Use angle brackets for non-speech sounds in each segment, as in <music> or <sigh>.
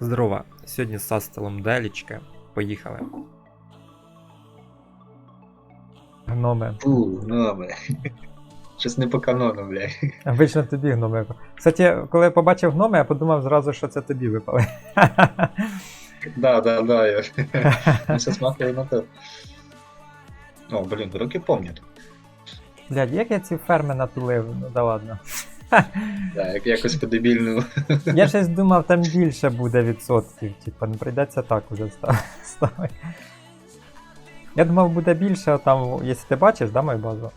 Здорова, сьогодні з Састелом Делічка. Поїхали. Гноми. Фу, ну ми. <laughs> Щось не по канону, блядь. Обично тобі гноми. Кстати, коли я побачив гноми, я подумав зразу, що це тобі випали. <laughs> Да, да, да. Я... Ну, Все смакує на то. О, блін, руки помнят. Блядь, як я ці ферми натулив, ну да ладно. Да, як якось по-дебільному. Я щось думав, там більше буде відсотків, типа, не прийдеться так уже ста- ставити. Я думав, буде більше, а там, якщо ти бачиш, да, мою базу?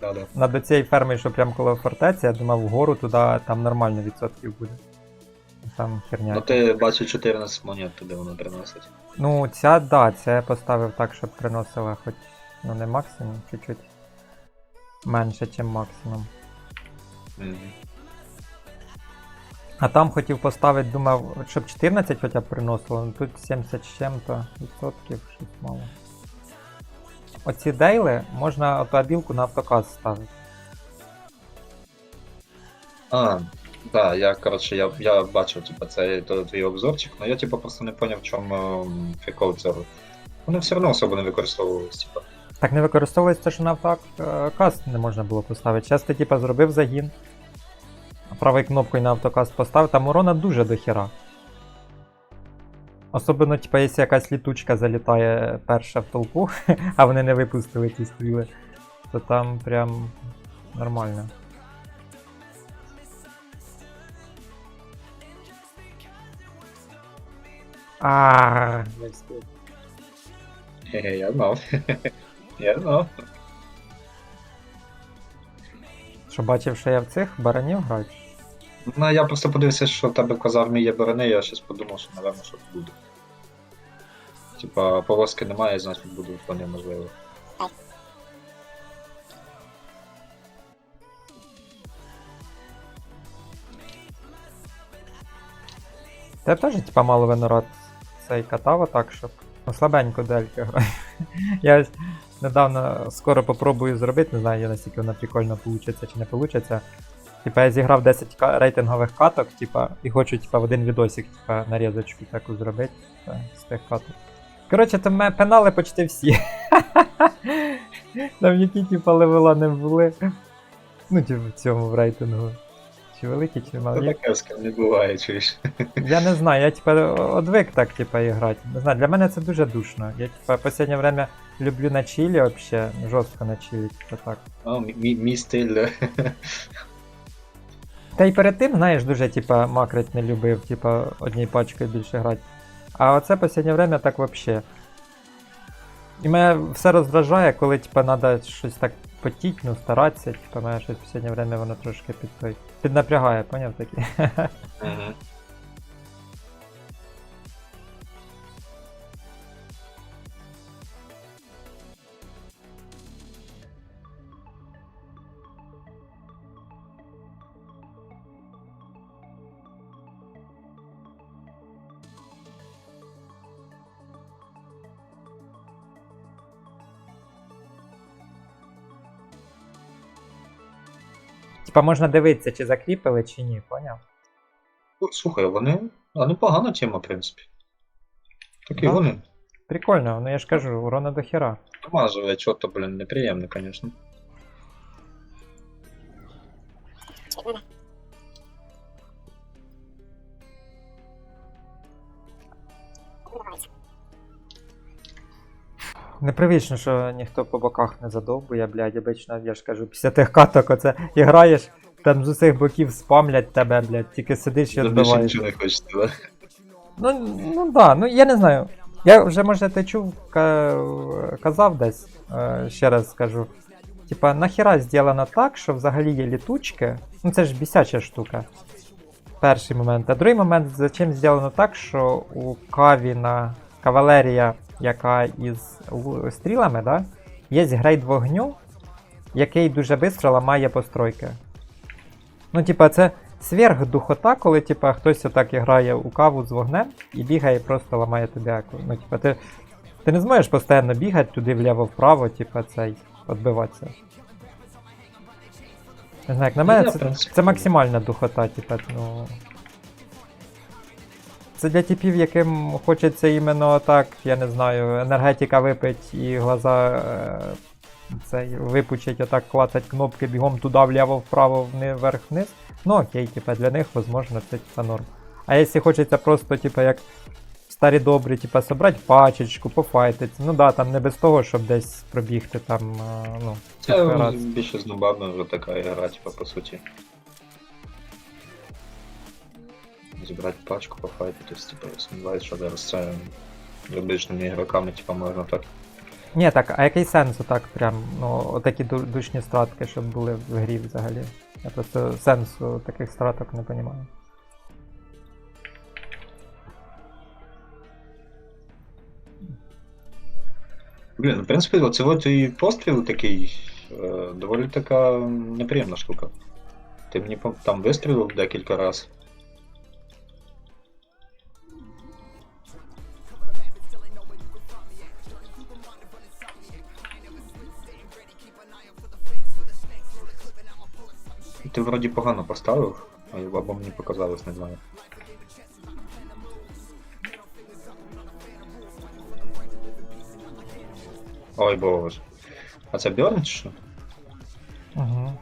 Да, да. Над цією фермою, що прямо коло фортеці, я думав, вгору туди там нормально відсотків буде. Там херня. Ну ти бачив 14 монет туди воно приносить. Ну, ця, да, це я поставив так, щоб приносила хоч, ну не максимум, чуть-чуть менше, ніж максимум. А там хотів поставити, думав, щоб 14 хоча б приносило, ну тут 70 з чим-то відсотків, щось мало. Оці дейли можна автомобілку на автоказ ставити. А, да, я, коротше, я, я бачив, типа, це то- твій обзорчик, але я типа просто не поняв, в чому прикол цього. Вони все одно особо не використовувались, типа. Так не використовується, що на автоказ не можна було поставити. Зараз ти типа зробив загін, правою кнопкою на автоказ поставив, там урона дуже дохера. Особливо, типа, якщо якась літучка залітає перша в толпу, <laughs> а вони не випустили ці стріли, то там прям нормально. А, Хе-хе, я знав. <laughs> Я знав. що бачив, що я в цих баранів граю? Ну, я просто подивився, що в тебе в казармі є борони, я щось подумав, що, напевно, щось буде. Типа, повозки немає, значить буде вполне можливо. Та теж, типа, мало винород цей катав так, щоб. Ну, слабенько дельки граю. <laughs> Я ось недавно скоро попробую зробити, не знаю, наскільки воно прикольно получиться чи не получиться. Типа я зіграв 10 рейтингових каток, типа, і хочу типа, в один відосик, типа, нарізочку таку зробити типа, з тих каток. Коротше, то мене пенали почти всі. <laughs> Там які типа левела не були. Ну, типу, в цьому в рейтингу. Чи великі, чи малі. Таке з не буває, чуєш. Я не знаю, я типа одвик так типа іграти. Не знаю, для мене це дуже душно. Я типа в останнє время люблю на чилі вообще, жорстко на чилі, типа так. Ну, мій, мій- стиль. Та й перед тим, знаєш, дуже типа макрить не любив, типа одній пачкою більше грати. А оце в останнє время так вообще. І мене все роздражає, коли типа треба щось так потіть, ну старатися, типа мене щось в останнє время воно трошки під той. Піднапрягає, поняв таке? Мгм. Типа можна дивитися, чи закріпили, чи ні, поняв? Ну, Слухай, вони. А непогана тема, в принципі. Такі Да. вони. Прикольно, ну я ж кажу, урона до хера. Намазує, чого то, блін, неприємно, звісно. Непривично, що ніхто по боках не задовбує, блядь, обично, я ж кажу, після тих каток оце і граєш, там з усіх боків спамлять тебе, блядь, тільки сидиш і відбиваєш. нічого не хочете, да? Ну, ну да, ну я не знаю. Я вже, може, ти чув, ка- казав десь, е, ще раз скажу. Типа, нахіра зроблено так, що взагалі є літучки. Ну це ж бісяча штука. Перший момент. А другий момент, зачем зроблено так, що у Кавіна кавалерія, яка із стрілами, да, є грейд вогню, який дуже швидко ламає постройки. Ну, типа, це сверхдухота, коли типа, хтось отак грає у каву з вогнем і бігає і просто ламає тобі. Ну, типа, ти, ти не зможеш постійно бігати туди вліво-вправо, типа, цей, відбиватися. Не знаю, як на мене, це, це максимальна духота, типа, ну. Це для типів, яким хочеться іменно так, я не знаю, енергетика випить і глаза е, цей, випучить, отак клацать кнопки бігом туди, вліво, вправо, вверх, вниз. Ну окей, типа для них, возможно, це типа норм. А якщо хочеться просто, типа, як старі добрі, типа, собрати пачечку, пофайтиться. Ну да, там не без того, щоб десь пробігти там, е, ну, Це більше знобавна вже така гра, типа, по суті. Зібрати пачку, пофайтитись, типа, я сумніваюся, що зараз це обичними ігроками, типа, можна так. Ні, так, а який сенс отак прям, ну, отакі ду- душні стратки, щоб були в грі взагалі? Я просто сенсу таких страток не розумію. Блін, в принципі, оце от і постріл такий е, доволі така неприємна штука. Ти мені там вистрілив декілька разів. Ти вроді погано поставив, а- або мені показалось, не знаю. Ой боже. А це Бьорн чи що? Угу.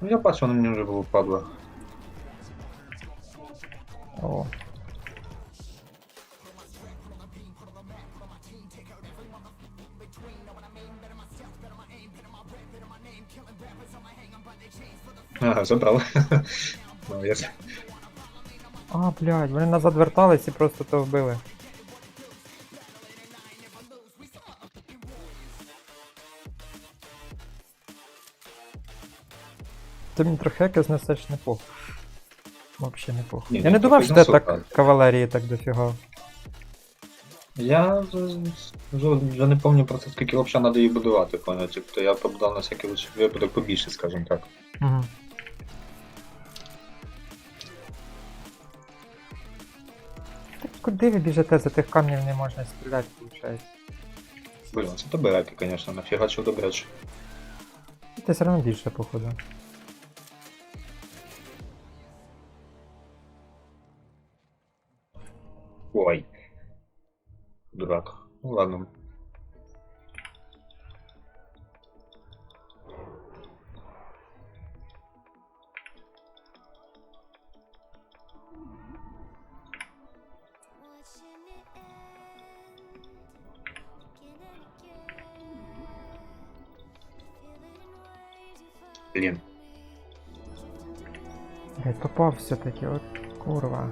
Ну я бачу, воно мені вже було падло. О. Ага, забрав. <laughs> Молодець. А, блядь, вони назад вертались і просто то вбили. Ти мені трохи якось несеш не похуй. Вообще не похуй. Ні, Я ну, не думав, що це знесу, так кавалерії так дофіга. Я вже, вже, вже не пам'ятаю просто скільки взагалі треба її будувати, поняв. Тобто я побудав на всякий випадок побільше, скажімо так. Угу. Так куди ви біжите? За тих камнів не можна стріляти, виходить. Блін, це добираки, звісно, нафіга що добряче. Ти все одно більше, походу. Ой. Дурак. Ну ладно. Блін. Блять, попав все-таки, от курва.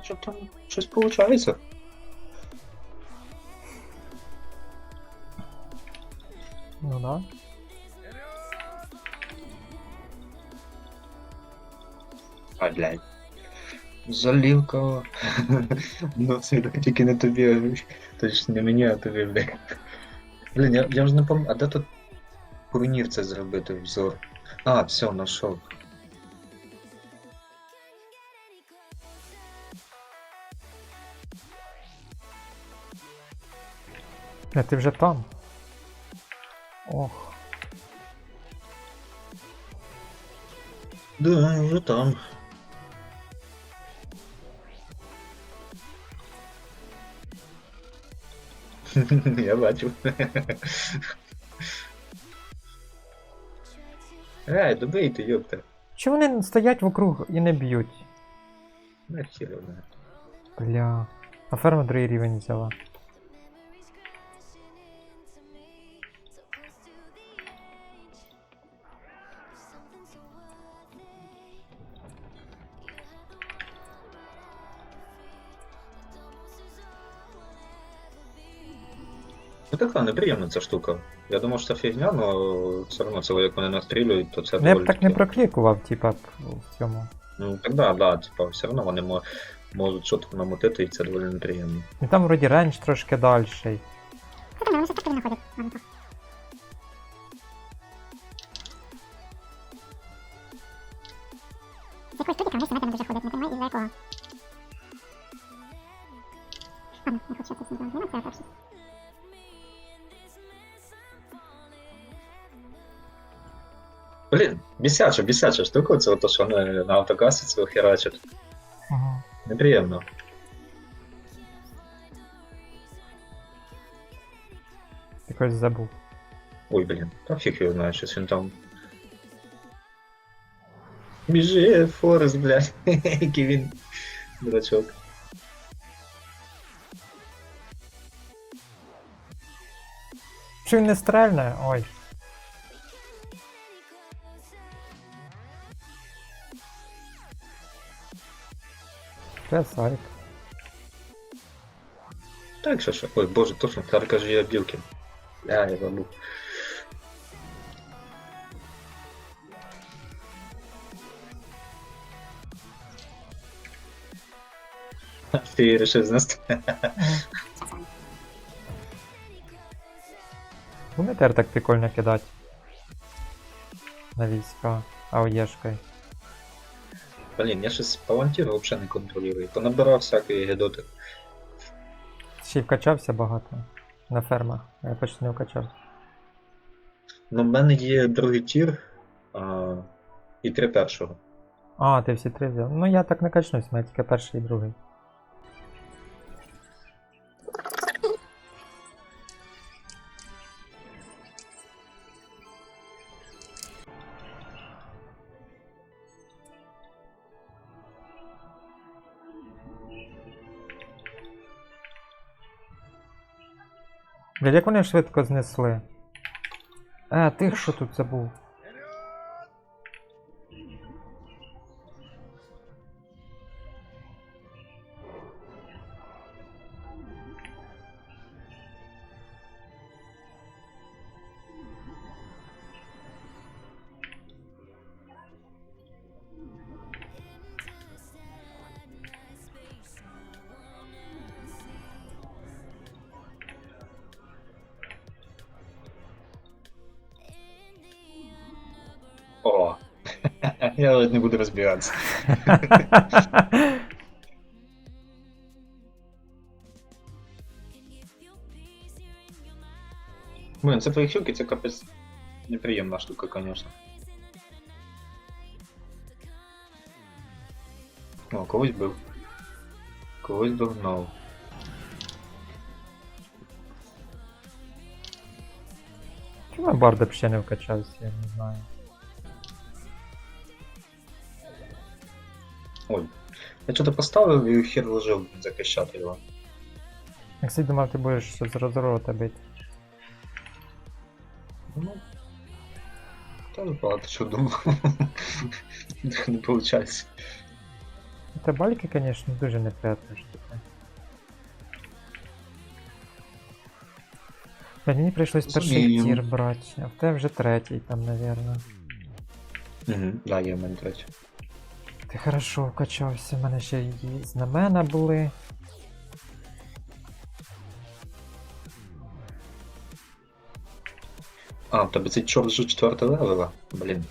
Значить там щось виходить. Ну да. А, блядь. Залив кого. <laughs> Ну, це тільки не тобі, точно не мені, а тобі, блядь. Блін, я, я вже не пам'ятаю, а де тут турнір це зробити взор? А, все, знайшов. А ти вже там. Ох. Да, вже там. <laughs> Я бачу. <laughs> Ей, добийте, йопта. Чому вони стоять вокруг і не б'ють? Вона. Бля. А ферма другий рівень взяла. Ну така неприємна ця штука. Я думав, що це фігня, але все одно це як вони настрілюють, то це Ну я б доволі так не таки- проклікував, типа, в цьому. Ну так да, да, типа, все одно вони мо- можуть щось намотити, і це доволі неприємно. І там вроді рейндж трошки дальший. Ну, туди там, знаєте, дуже ходить, не тримай і легко. Бісяча, бісяча штука, це то, що вони на автокасі це херачать. Ага. Неприємно. Ти когось забув. Ой, блін, та фіг його знає, щось він там. Біжи, Форест, блядь, <laughs> який він. Дурачок. Чи він не стрельне? Ой. Це Сарик. Так, що. Ой, боже, точно, Тарка же є білки. Бля, я забув. <laughs> Ти її рішив знести. Вони тепер так прикольно кидати. На війська. АОЄшкою. Блін, я щось палантір взагалі не контролюю. Понабирав всякої гедоти. Ще й вкачався багато. На фермах. А Я почти не вкачався. Ну, в мене є другий тір а, і три першого. А, ти всі три взяв. Ну я так не качнусь, у мене тільки перший і другий. Блядь, як вони швидко знесли? А, ти що тут забув? Я навіть не буду розбиратися. <laughs> Блин, це фейхюки, це капець неприємна штука, конечно. О, когось бив. Когось догнав. Чому Барда б ще не вкачався, я не знаю. Ой. Я что-то поставив і хер лежав захищати його. Я кстати, думав, ти будеш з розрота бити. Ну. Та багато що думав. не виходить. Та бальки, звісно, дуже неприятна штука. Блядь, мені прийшлось перший Розумію. тір брати, а в тебе вже третій там, навірно. Угу. Да, є в мене третій. Ти хорошо вкачався, в мене ще й знамена були. А, тебе цей чорт вже четвертий левела? Блін.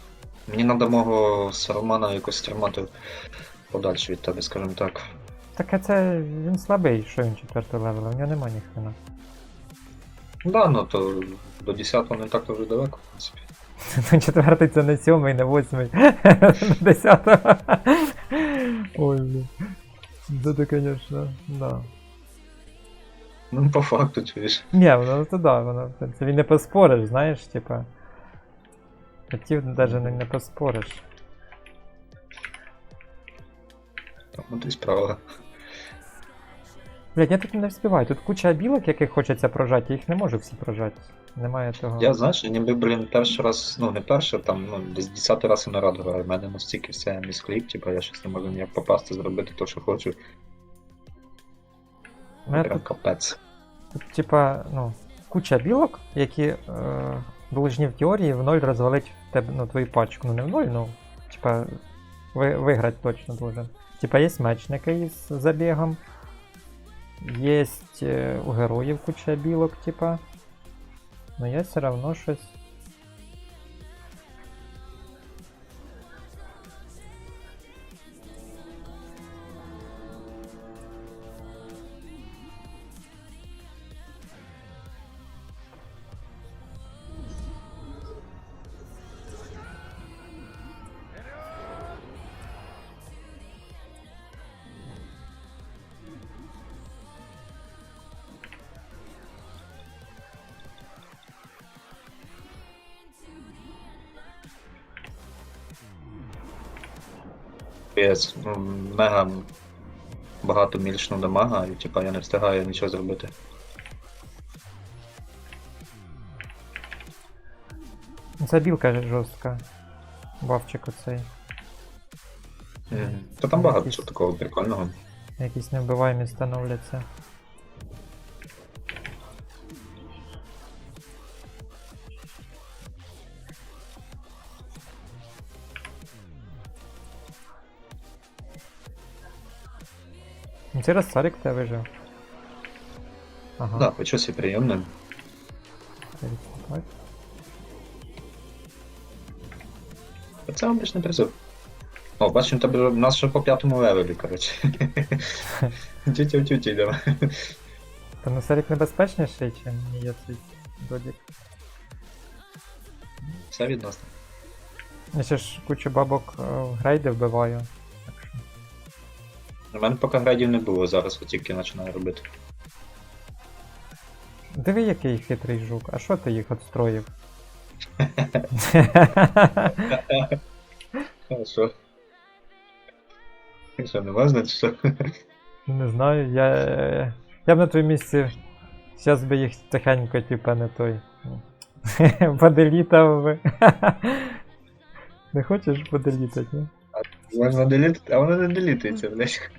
Мені треба мого Сарумана якось тримати подальше від тебе, скажімо так. Так а це він слабий, що він четвертий левел, у нього нема ніхрена. Да, ну то до 10-го не так то вже далеко, в принципі. Ну, четвертий це не сьомий, не восьмий, <laughs> на десятого. Ой, блін. Це то, звісно, да. Ну, по факту, чуєш. Ні, воно то да, воно в принципі не поспориш, знаєш, типа. Хотів навіть не, не поспориш. Там, ну, ти справа. Блять, я тут не вспіваю. Тут куча білок, яких хочеться прожати, я їх не можу всі прожати. Немає того. Я, знаєш, я ніби, блін, перший раз, ну не перший, там, ну, десь 10 раз і нарад граю. У мене настільки все міскліп, типу, я щось не можу ніяк попасти, зробити то, що хочу. Прям тут, капець. тут, типа, ну, куча білок, які е, должні в теорії в ноль розвалить в тебе, ну, твою пачку. Ну не в ноль, ну, типа, ви, виграти точно должен. Типа, є мечники із забігом. Є е, у героїв куча білок, типа. Но я все равно щось. Капець, ну, мега багато мільшну дамага, і типа я не встигаю нічого зробити. Ну, Ця білка жорстка. Бавчик оцей. Mm. Та там багато чого такого прикольного. Якісь невбиваємі становляться. Це раз царик в тебе вижив. Ага. Да, хоч щось і приємне. це обичний призив. О, бачимо, тебе у нас ще по п'ятому левелі, коротше. <laughs> тютю тютю йдемо. Та ну царик небезпечніший, ніж є цей додік. Все відносно. Я ще ж кучу бабок е, в грейди вбиваю. У мене поки градів не було, зараз от тільки починаю робити. Диви, який хитрий жук, а що ти їх отстроїв? Хорошо. Що, не важно, чи що? Не знаю, я. Я б на твоєму місці. Зараз би їх тихенько, типа, не той. <laughs> Поделітав би. Не хочеш поделітати, ні? Можна делітити, а воно не делітується, блядь.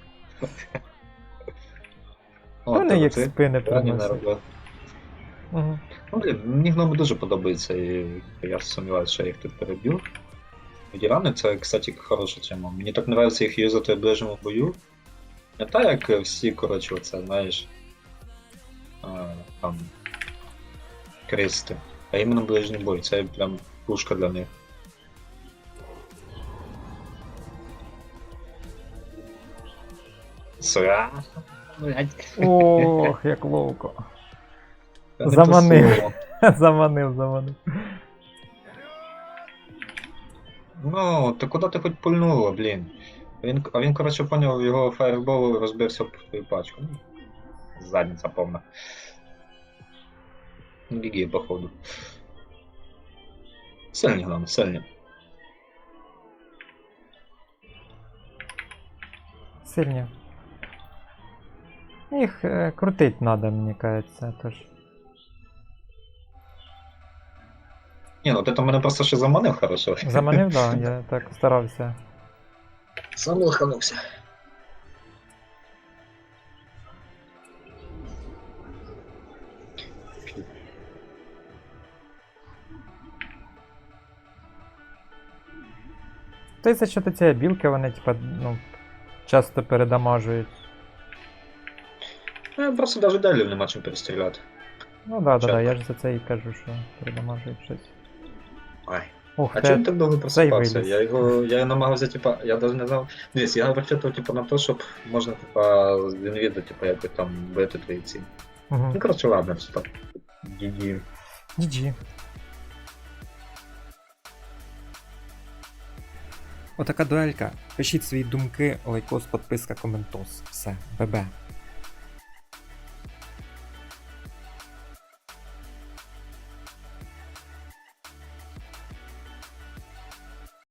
О, Вони тебе як це спини рані приносять. Угу. Ну, блін, мені гноми дуже подобається, і я сумніваюся, що я їх тут переб'ю. Дірани це, кстати, хороша тема. Мені так подобається їх юзати в ближньому бою. Не так, як всі, коротше, оце, знаєш. А, там. Крести. А іменно ближній бой, це прям пушка для них. Сра. Блять. Ох, як ловко. Заманив. <laughs> заманив, заманив. Ну, то куди ти хоч пульнула, блін? Він, а він, коротше, поняв, його фаєрбол розбився об твою пачку. Ну, Задниця повна. Біги, походу. Сильні, головне, сильні. Сильні. Їх е, крутить надо, мені кажеться, тож. Ні, ну ти там мене просто ще заманив хорошо. Заманив, да, <laughs> я так старався. Сам лоханувся. Та й за що цієї білки вони, типа, ну, часто передамажують. Я просто навіть далі нема чим перестріляти. Ну да, да, да, я ж за це і кажу, що передамажують щось. Ай. Ух, А те- він так довго просипався? виліз. Я його. Я намагався, типа, я навіть не знав. Дивись, я розчитував, типа, на те, щоб можна, типа, з інвіду, типа, якось там бити твої ці. Угу. Ну, коротше, ладно, все так. GG. GG. Отака дуелька. Пишіть свої думки, лайкос, підписка, коментос. Все, бебе.